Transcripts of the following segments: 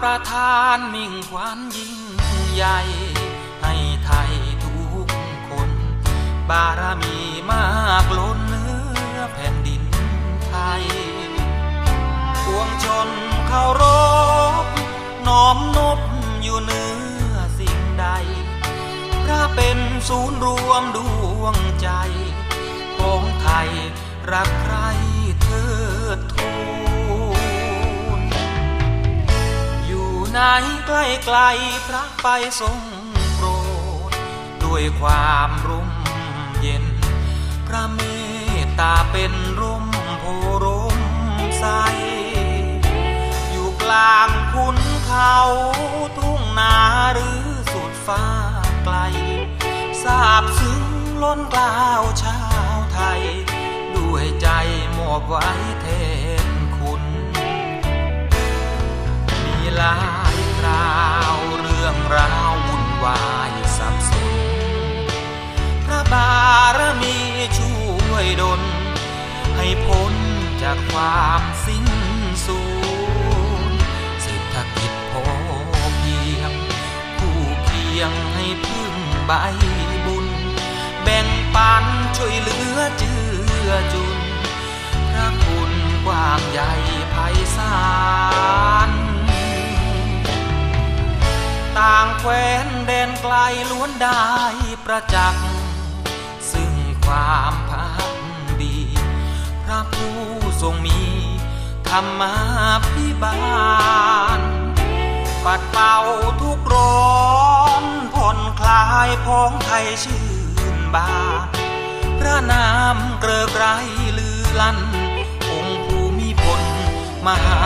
ประทานมิ่งขวัญยิ่งใหญ่ ให้ไทยทุกคน บารมีมากล้นเนื้อแผ่นดินไทยปวงชนเคารพน้อมนบอยู่เหนือสิ่งใด พระเป็นศูนย์รวมดวงใจ ของไทยรักใคร ไหนใกล้ไกลพระไปทรงโปรด ด้วยความร่มเย็น พระเมตตาเป็นร่มโพร่มใส อยู่กลางขุนเขาทุ่งนาหรือสุดฟ้าไกลทราบซึ้งล้นกล้าวชาวไทย ด้วยใจมอบไว้แท พ้นจากความสิ้นสูญเศรษฐกิจพอเพียงคู่เคียงให้พึ่งใบบุญ แบ่งปันช่วยเหลือเจือจุน พระคุณกว้างใหญ่ไพศาลต่างแคว้นแดนไกลล้วนได้ประจักษ์ รรมาพิบาล ปัดเป่าทุกร้อนผ่อนคลายพ้องไทยชื่นบาน พระนามเกลือไรลือลั่นองค์ภูมิพลมหา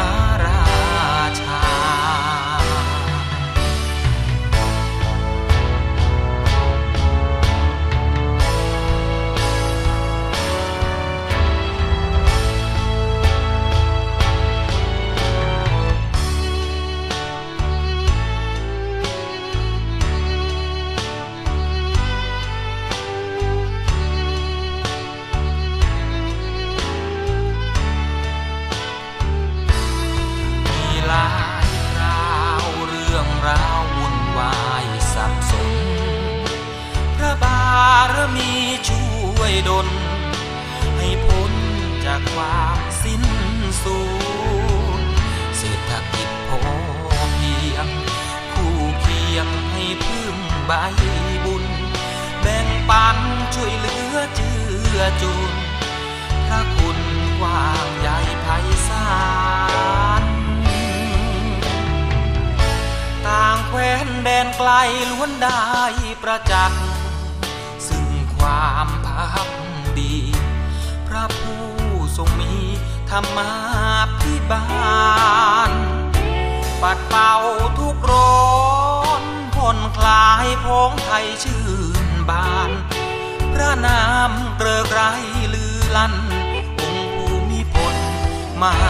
ารมีช่วยดล ให้พ้นจากความสิ้นสูญเศรษฐกิจพอเพียง คู่เคียงให้พึ่งใบบุญ แบ่งปันช่วยเหลือเจือจุนพระคุณกว้างใหญ่ไพศาลต่างแคว้นแดนไกลล้วนได้ประจักษ์ ระผู้ทรงมีธรรมาพิบาล ปัดเป่าทุกร้อนผ่อนคลายพ้องไทยชื่นบาน พระนามเกริกไรลือลั่นองค์ภูมิพลมหา